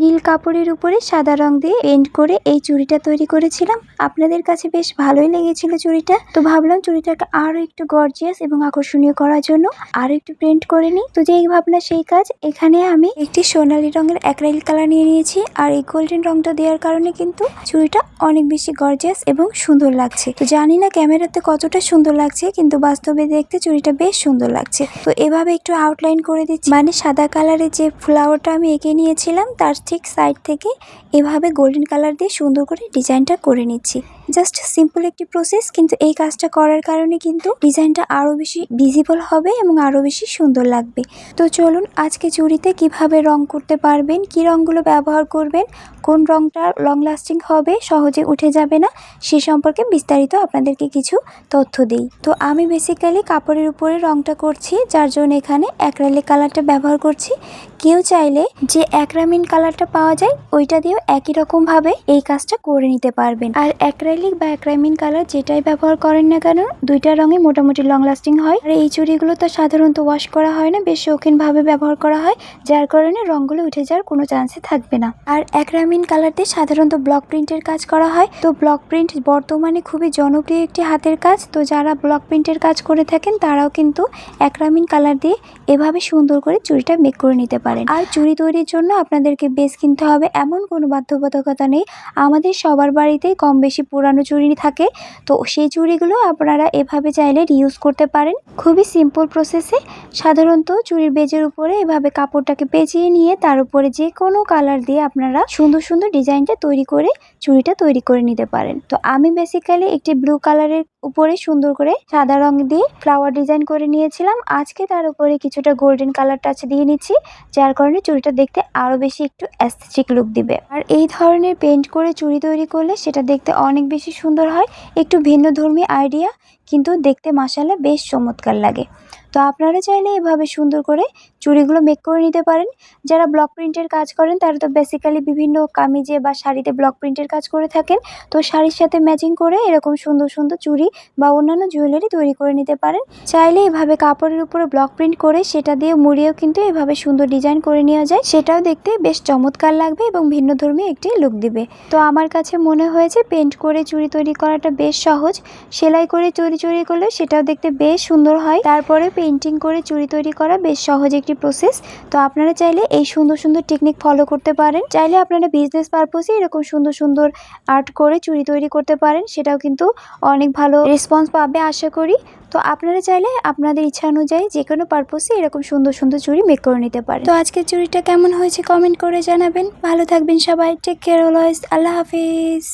নীল কাপড়ের উপরে সাদা রং দিয়ে পেন্ট করে এই চুড়িটা তৈরি করেছিলাম। আপনাদের কাছে বেশ ভালোই লেগেছিল চুড়িটা। তো ভাবলাম চুড়িটাকে আরও একটু গর্জিয়াস এবং আকর্ষণীয় করার জন্য আরও একটু প্রিন্ট করে নিই। তো যেই ভাবনা, সেই কাজ। এখানে আমি একটি সোনালী রঙের অ্যাক্রাইল কালার নিয়ে নিয়েছি আর এই গোল্ডেন রংটা দেওয়ার কারণে কিন্তু চুড়িটা অনেক বেশি গর্জিয়াস এবং সুন্দর লাগছে। তো জানি না ক্যামেরাতে কতটা সুন্দর লাগছে, কিন্তু বাস্তবে দেখতে চুড়িটা বেশ সুন্দর লাগছে। তো এভাবে একটু আউটলাইন করে দিচ্ছি। মানে সাদা কালারের যে ফ্লাওয়ারটা আমি এঁকে নিয়েছিলাম, তার ঠিক সাইড থেকে এভাবে গোল্ডেন কালার দিয়ে সুন্দর করে ডিজাইনটা করে নিচ্ছি। জাস্ট সিম্পল একটি প্রসেস কিন্তু এই কাজটা করার কারণে কিন্তু ডিজাইনটা আরও বেশি ভিজিবল হবে এবং আরও বেশি সুন্দর লাগবে। তো চলুন আজকে চুড়িতে কীভাবে রং করতে পারবেন, কি রংগুলো ব্যবহার করবেন, কোন রংটা লং লাস্টিং হবে, সহজে উঠে যাবে না, সে সম্পর্কে বিস্তারিত আপনাদেরকে কিছু তথ্য দিই। তো আমি বেসিক্যালি কাপড়ের উপরে রংটা করছি, যার জন্য এখানে অ্যাক্রালিক কালারটা ব্যবহার করছি। কেউ চাইলে যে অ্যাক্রামিন কালারটা পাওয়া যায়, ওইটা দিয়েও একই রকমভাবে এই কাজটা করে নিতে পারবেন। আর অ্যাক্রাইলিক বা অ্যাক্রামিন কালার যেটাই ব্যবহার করেন না কেন, দুইটা রঙে মোটামুটি লং লাস্টিং হয়। আর এই চুড়িগুলো তো সাধারণত ওয়াশ করা হয় না, বেশ শৌখিন ভাবে ব্যবহার করা হয়, যার কারণে রঙগুলো উঠে যাওয়ার কোনো চান্সই থাকবে না। আর অ্যাক্রামিন কালার দিয়ে সাধারণত ব্লক প্রিন্টের কাজ করা হয়। তো ব্লক প্রিন্ট বর্তমানে খুবই জনপ্রিয় একটি হাতের কাজ। তো যারা ব্লক প্রিন্টের কাজ করে থাকেন, তারাও কিন্তু অ্যাক্রামিন কালার দিয়ে এভাবে সুন্দর করে চুড়িটা মেক করে নিতে পারেন। আর চুড়ি তৈরির জন্য আপনাদেরকে বেস কিনতে হবে, এমন কোনো বাধ্যবাধকতা নেই। আমাদের সবার বাড়িতেই কম বেশি পুরানো চুড়ি থাকে। তো সেই চুড়িগুলো আপনারা এভাবে চাইলে রিউজ করতে পারেন। খুবই সিম্পল প্রসেসে সাধারণত চুড়ির বেজের উপরে এভাবে কাপড়টাকে পেঁচিয়ে নিয়ে তার উপরে যে কোনো কালার দিয়ে আপনারা সুন্দর সুন্দর ডিজাইনটা তৈরি করে চুড়িটা তৈরি করে নিতে পারেন। তো আমি বেসিক্যালি একটি ব্লু কালারের উপরে সুন্দর করে সাদা রং দিয়ে ফ্লাওয়ার ডিজাইন করে নিয়েছিলাম। আজকে তার উপরে কিছুটা গোল্ডেন কালার টাচ দিয়ে নিচ্ছি, যার কারণে চুড়িটা দেখতে আরও বেশি একটু অ্যাস্থেটিক লুক দিবে। আর এই ধরনের পেন্ট করে চুড়ি তৈরি করলে সেটা দেখতে অনেক বেশি সুন্দর হয় একটু ভিন্ন ধর্মী আইডিয়া কিন্তু দেখতে মাসালা বেশ চমৎকার লাগে। তো আপনারা চাইলে এভাবে সুন্দর করে চুড়িগুলো মেক করে নিতে পারেন। যারা ব্লক প্রিন্টের কাজ করেন, তারা তো বেসিক্যালি বিভিন্ন কামিজে বা শাড়িতে ব্লক প্রিন্টের কাজ করে থাকেন। তো শাড়ির সাথে ম্যাচিং করে এরকম সুন্দর সুন্দর চুড়ি বা অন্যান্য জুয়েলারি তৈরি করে নিতে পারেন। চাইলে এভাবে কাপড়ের উপরে ব্লক প্রিন্ট করে সেটা দিয়ে মুড়িয়েও কিন্তু এভাবে সুন্দর ডিজাইন করে নেওয়া যায়। সেটাও দেখতে বেশ চমৎকার লাগবে এবং ভিন্ন ধর্মী একটি লুক দিবে। তো আমার কাছে মনে হয়েছে পেন্ট করে চুড়ি তৈরি করাটা বেশ সহজ। সেলাই করে চুরি চুরি করলে সেটাও দেখতে বেশ সুন্দর হয়। তারপরে পেন্টিং করে চুড়ি তৈরি করা বেশ সহজ একটি প্রসেস তো আপনারা চাইলে এই সুন্দর সুন্দর টেকনিক ফলো করতে পারেন। চাইলে আপনারা বিজনেস পারপোসে এরকম সুন্দর সুন্দর আর্ট করে চুড়ি তৈরি করতে পারেন, সেটাও কিন্তু অনেক ভালো রেসপন্স পাবে, আশা করি। তো আপনারা চাইলে আপনাদের ইচ্ছা অনুযায়ী যে কোনো পারপোসে এরকম সুন্দর সুন্দর চুড়ি মেক করে নিতে পারেন। তো আজকের চুড়িটা কেমন হয়েছে কমেন্ট করে জানাবেন। ভালো থাকবেন সবাই। টেক কেয়ার অলওয়েজ আল্লাহ হাফিজ।